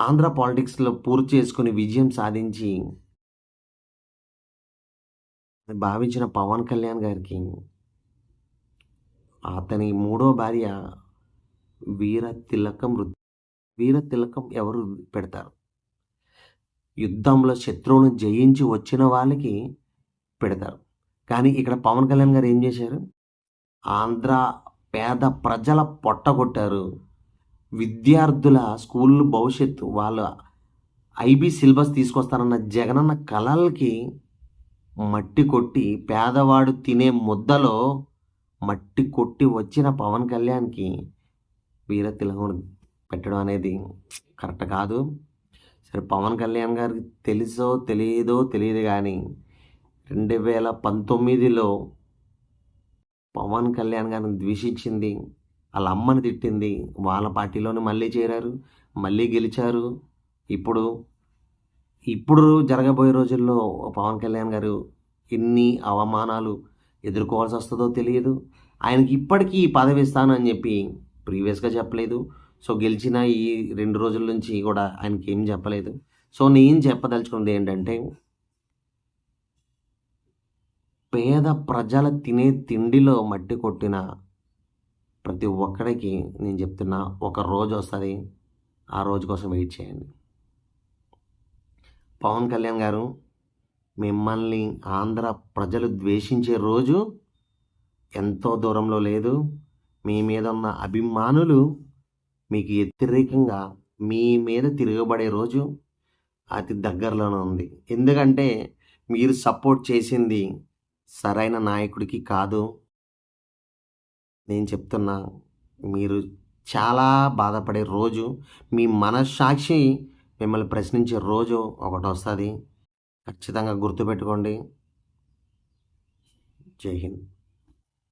ఆంధ్ర పాలిటిక్స్లో పూర్తి చేసుకుని విజయం సాధించి భావించిన పవన్ కళ్యాణ్ గారికి అతని మూడో భార్య వీర తిలకం రుద్- వీర తిలకం ఎవరు పెడతారు? యుద్ధంలో శత్రువును జయించి వచ్చిన వాళ్ళకి పెడతారు. కానీ ఇక్కడ పవన్ కళ్యాణ్ గారు ఏం చేశారు? ఆంధ్ర పేద ప్రజల పొట్టగొట్టారు విద్యార్థుల స్కూల్ భవిష్యత్తు వాళ్ళ ఐబీ సిలబస్ తీసుకొస్తారన్న జగనన్న కళలకి మట్టి కొట్టి పేదవాడు తినే ముద్దలో మట్టి కొట్టి వచ్చిన పవన్ కళ్యాణ్కి వీర తిలకం పెట్టడం అనేది కరెక్ట్ కాదు. సరే పవన్ కళ్యాణ్ గారికి తెలుసో తెలియదో తెలియదు కానీ రెండు వేల పంతొమ్మిదిలో పవన్ కళ్యాణ్ గారిని ద్వేషించింది వాళ్ళ అమ్మని తిట్టింది. వాళ్ళ పార్టీలోనే మళ్ళీ చేరారు. మళ్ళీ గెలిచారు. ఇప్పుడు ఇప్పుడు జరగబోయే రోజుల్లో పవన్ కళ్యాణ్ గారు ఎన్ని అవమానాలు ఎదుర్కోవాల్సి వస్తుందో తెలియదు. ఆయనకి ఇప్పటికీ ఈ పదవి ఇస్తానని అని చెప్పి ప్రీవియస్గా చెప్పలేదు. సో గెలిచిన ఈ రెండు రోజుల నుంచి కూడా ఆయనకి ఏం చెప్పలేదు. సో నేను చెప్పదలుచుకున్నది ఏంటంటే పేద ప్రజల తినే తిండిలో మట్టి కొట్టిన ప్రతి ఒక్కడికి నేను చెప్తున్నా ఒక రోజు వస్తుంది ఆ రోజు కోసం వెయిట్ చేయండి. పవన్ కళ్యాణ్ గారు మిమ్మల్ని ఆంధ్ర ప్రజలు ద్వేషించే రోజు ఎంతో దూరంలో లేదు. మీ మీద ఉన్న అభిమానులు మీకు వ్యతిరేకంగా మీ మీద తిరగబడే రోజు అతి దగ్గరలోనే ఉంది. ఎందుకంటే మీరు సపోర్ట్ చేసింది సరైన నాయకుడికి కాదు. నేను చెప్తున్నా మీరు చాలా బాధపడే రోజు మీ మనస్సాక్షి మిమ్మల్ని ప్రశ్నించే రోజు ఒకటి వస్తుంది. ఖచ్చితంగా గుర్తుపెట్టుకోండి. జై హింద్.